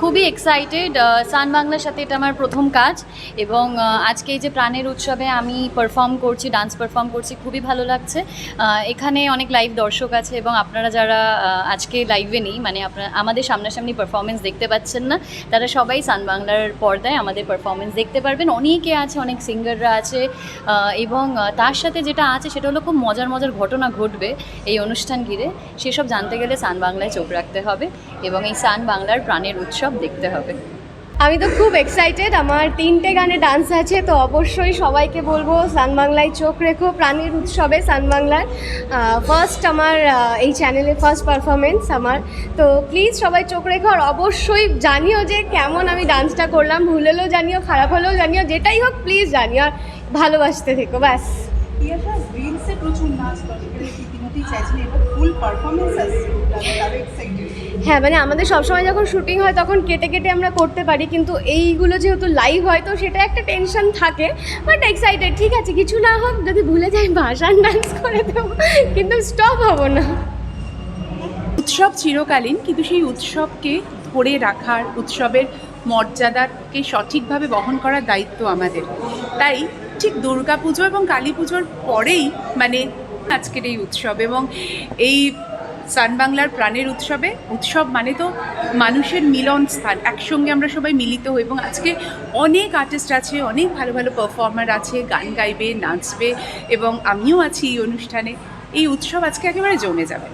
খুবই এক্সাইটেড সান বাংলার সাথে এটা আমার প্রথম কাজ এবং আজকে এই যে প্রাণের উৎসবে আমি পারফর্ম করছি ডান্স পারফর্ম করছি, খুবই ভালো লাগছে। এখানে অনেক লাইভ দর্শক আছে এবং আপনারা যারা আজকে লাইভে নেই মানে আপনারা, আমাদের সামনাসামনি পারফরমেন্স দেখতে পাচ্ছেন না, তারা সবাই সান বাংলার পর্দায় আমাদের পারফরমেন্স দেখতে পারবেন। অনেকে আছে, অনেক সিঙ্গাররা আছে এবং তার সাথে যেটা আছে সেটা হলো খুব মজার মজার ঘটনা ঘটবে এই অনুষ্ঠান ঘিরে। সেসব জানতে গেলে সান বাংলায় চোখ রাখতে হবে এবং এই সান বাংলার প্রাণের উৎসব দেখতে হবে। আমি তো খুব এক্সাইটেড আমার তিনটে গানে ডান্স আছে তো অবশ্যই সবাইকে বলব সান বাংলায় চোখ রেখো প্রাণীর উৎসবে সান বাংলার ফার্স্ট আমার এই চ্যানেলে ফার্স্ট পারফরমেন্স আমার। তো প্লিজ সবাই চোখ রেখো আর অবশ্যই জানিও যে কেমন আমি ডান্সটা করলাম ভুল হলেও জানিও খারাপ হলেও জানিও যেটাই হোক প্লিজ জানিও আর ভালোবাসতে থেকো ব্যাস। প্রচুর নাচ দর্শকেরা রীতিমতোই চাইছেন এবার ফুল পারফরমেন্স আসছে হ্যাঁ মানে আমাদের সবসময় যখন শুটিং হয় তখন কেটে কেটে আমরা করতে পারি কিন্তু এইগুলো যেহেতু লাইভ হয় তো সেটা একটা টেনশন থাকে বাট এক্সাইটেড ঠিক আছে কিছু না হোক যদি ভুলে যাই ভাষান ডান্স করে দেবো কিন্তু স্টপ হব না। উৎসব চিরকালীন কিন্তু সেই উৎসবকে ধরে রাখার উৎসবের মর্যাদাকে সঠিকভাবে বহন করার দায়িত্ব আমাদের। তাই ঠিক দুর্গাপুজো এবং কালী পুজোর পরেই মানে আজকের এই উৎসব এবং এই সান বাংলার প্রাণের উৎসবে উৎসব মানে তো মানুষের মিলন স্থান একসঙ্গে আমরা সবাই মিলিত হই এবং আজকে অনেক আর্টিস্ট আছে অনেক ভালো ভালো পারফর্মার আছে গান গাইবে নাচবে এবং আমিও আছি এই অনুষ্ঠানে। এই উৎসব আজকে একেবারে জমে যাবে।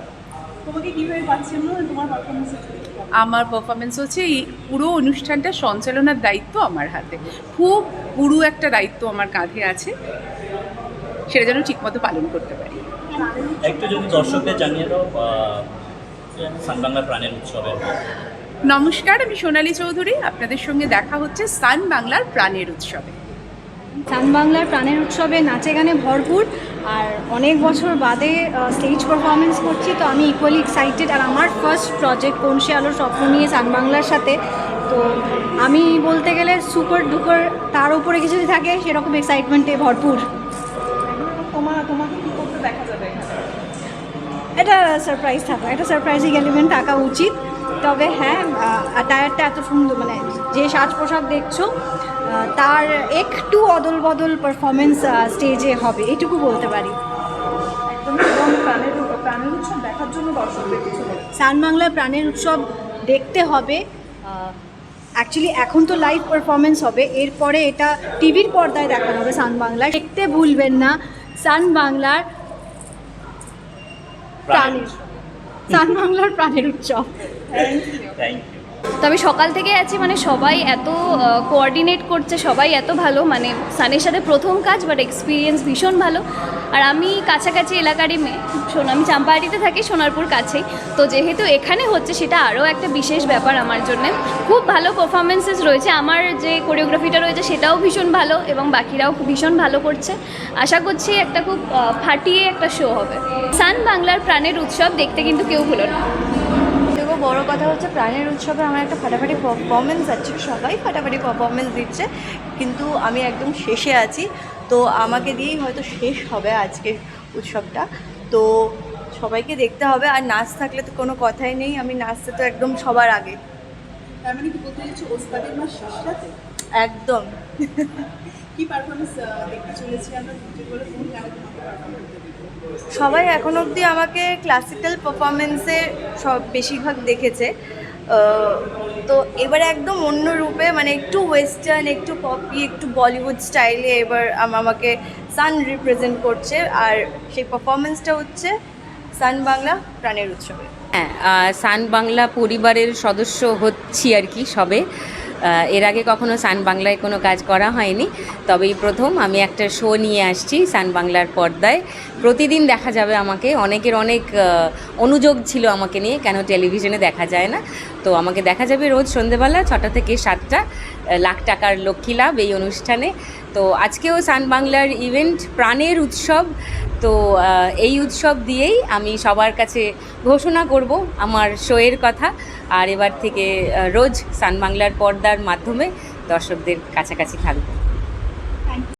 আমার পারফরমেন্স হচ্ছে এই পুরো অনুষ্ঠানটা সঞ্চালনার দায়িত্ব আমার হাতে। খুব পুরো একটা দায়িত্ব আমার কাঁধে আছে। সেটা যেন ঠিকমতো পালন করতে পারি। একটু যদি দর্শকদের জানিয়ে দাও প্রাণের উৎসবে। নমস্কার আমি সোনালী চৌধুরী। আপনাদের সঙ্গে দেখা হচ্ছে সান বাংলার প্রাণের উৎসবে। সান বাংলার প্রাণের উৎসবে নাচে গানে ভরপুর আর অনেক বছর বাদে স্টেজ পারফরমেন্স করছি তো আমি ইকুয়ালি এক্সাইটেড আর আমার ফার্স্ট প্রজেক্ট কোন সে আলোর স্বপ্ন নিয়ে সান বাংলার সাথে তো আমি বলতে গেলে সুপার ডুপার তার উপরে কিছু যদি থাকে সেরকম এক্সাইটমেন্টে ভরপুর। তোমার তোমাকে কি করতে দেখা যাবে এখানে? এটা সারপ্রাইজ থাকা। একটা সারপ্রাইজিং এলিমেন্ট থাকা উচিত। তবে হ্যাঁ টায়ারটা এত সুন্দর মানে যে সাজ পোশাক দেখছ তার একটু অদল বদল পারফরমেন্স স্টেজে হবে। এটুকু বলতে পারি। প্রাণের প্রাণের উৎসব দেখার জন্য দর্শকদের কিছু সান বাংলা প্রাণের উৎসব দেখতে হবে। অ্যাকচুয়ালি এখন তো লাইভ পারফরমেন্স হবে। এরপরে এটা টিভির পর্দায় দেখানো হবে সান বাংলায়। দেখতে ভুলবেন না। সান বাংলার প্রাণের। সান বাংলার প্রাণের উৎসব। থ্যাংক ইউ তো আমি সকাল থেকে আছি মানে সবাই এত কোঅর্ডিনেট করছে, সবাই এত ভালো মানে সানের সাথে প্রথম কাজ বাট এক্সপিরিয়েন্স ভীষণ ভালো। আর আমি কাছাকাছি এলাকারই মেয়ে। শোন, আমি চাম্পাহাটিতে থাকি, সোনারপুর কাছেই। তো যেহেতু এখানে হচ্ছে, সেটা আরও একটা বিশেষ ব্যাপার আমার জন্য। খুব ভালো পারফরমেন্সেস রয়েছে। আমার যে কোরিওগ্রাফিটা রয়েছে, সেটাও ভীষণ ভালো এবং বাকিরাও ভীষণ ভালো করছে। আশা করছি একটা খুব ফাটিয়ে একটা শো হবে। সান বাংলার প্রাণের উৎসব দেখতে কিন্তু কেউ ভুলো না। বড় কথা হচ্ছে প্রাণের উৎসবে আমার একটা ফাটাফাটি পারফরমেন্স আছে সবাই ফাটাফাটি পারফরমেন্স দিচ্ছে কিন্তু আমি একদম শেষে আছি। তো আমাকে দিয়েই হয়তো শেষ হবে আজকে উৎসবটা। তো সবাইকে দেখতে হবে আর নাচ থাকলে তো কোনো কথাই নেই আমি নাচতে তো একদম সবার আগে। মানে একদম। কি পারফরমেন্স দেখতে চলেছি আমরা? দুজন বলে কোন গানে সবাই এখন অবধি আমাকে ক্লাসিক্যাল পারফরমেন্সে সব বেশিরভাগ দেখেছে। তো এবার একদম অন্য রূপে মানে একটু ওয়েস্টার্ন একটু পপি একটু বলিউড স্টাইলে এবার আম- আমাকে সান রিপ্রেজেন্ট করছে। আর সেই পারফরমেন্সটা হচ্ছে সান বাংলা প্রাণের উৎসবে। হ্যাঁ সান বাংলা পরিবারের সদস্য হচ্ছি আর কি সবে। এর আগে কখনো সান বাংলায় কোনো কাজ করা হয়নি তবে এই প্রথম আমি একটা শো নিয়ে আসছি সান বাংলার পর্দায়। প্রতিদিন দেখা যাবে আমাকে, অনেকের অনেক অনুযোগ ছিল আমাকে নিয়ে, কেন টেলিভিশনে দেখা যায় না। তো আমাকে দেখা যাবে রোজ সন্ধেবেলা ছটা থেকে সাতটা লাখ টাকার লক্ষ্মী লাভ এই অনুষ্ঠানে। তো আজকেও সান বাংলার ইভেন্ট প্রাণের উৎসব। তো এই উৎসব দিয়েই আমি সবার কাছে ঘোষণা করব আমার শোয়ের কথা। আর এবার থেকে রোজ সান বাংলার পর্দার মাধ্যমে দর্শকদের কাছাকাছি থাকব।